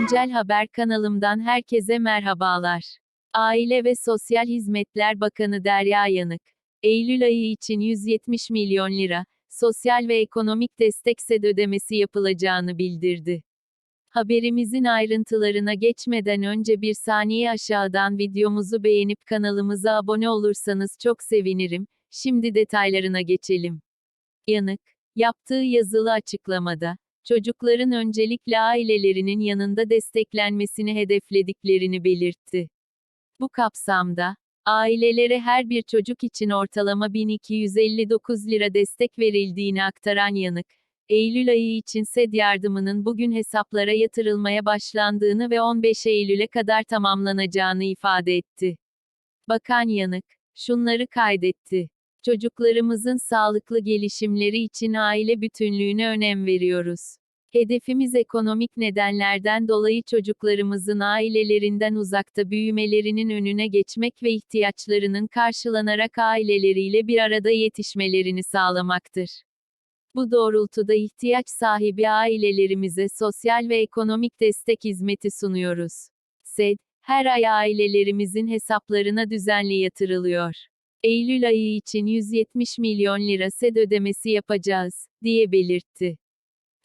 Güncel Haber kanalımdan herkese merhabalar. Aile ve Sosyal Hizmetler Bakanı Derya Yanık, Eylül ayı için 170 milyon lira, sosyal ve ekonomik destek SED ödemesi yapılacağını bildirdi. Haberimizin ayrıntılarına geçmeden önce bir saniye aşağıdan videomuzu beğenip kanalımıza abone olursanız çok sevinirim. Şimdi detaylarına geçelim. Yanık, yaptığı yazılı açıklamada, çocukların öncelikle ailelerinin yanında desteklenmesini hedeflediklerini belirtti. Bu kapsamda, ailelere her bir çocuk için ortalama 1259 lira destek verildiğini aktaran Yanık, Eylül ayı için SED yardımının bugün hesaplara yatırılmaya başlandığını ve 15 Eylül'e kadar tamamlanacağını ifade etti. Bakan Yanık, şunları kaydetti. Çocuklarımızın sağlıklı gelişimleri için aile bütünlüğüne önem veriyoruz. Hedefimiz ekonomik nedenlerden dolayı çocuklarımızın ailelerinden uzakta büyümelerinin önüne geçmek ve ihtiyaçlarının karşılanarak aileleriyle bir arada yetişmelerini sağlamaktır. Bu doğrultuda ihtiyaç sahibi ailelerimize sosyal ve ekonomik destek hizmeti sunuyoruz. SED, her ay ailelerimizin hesaplarına düzenli yatırılıyor. Eylül ayı için 170 milyon lira SED ödemesi yapacağız, diye belirtti.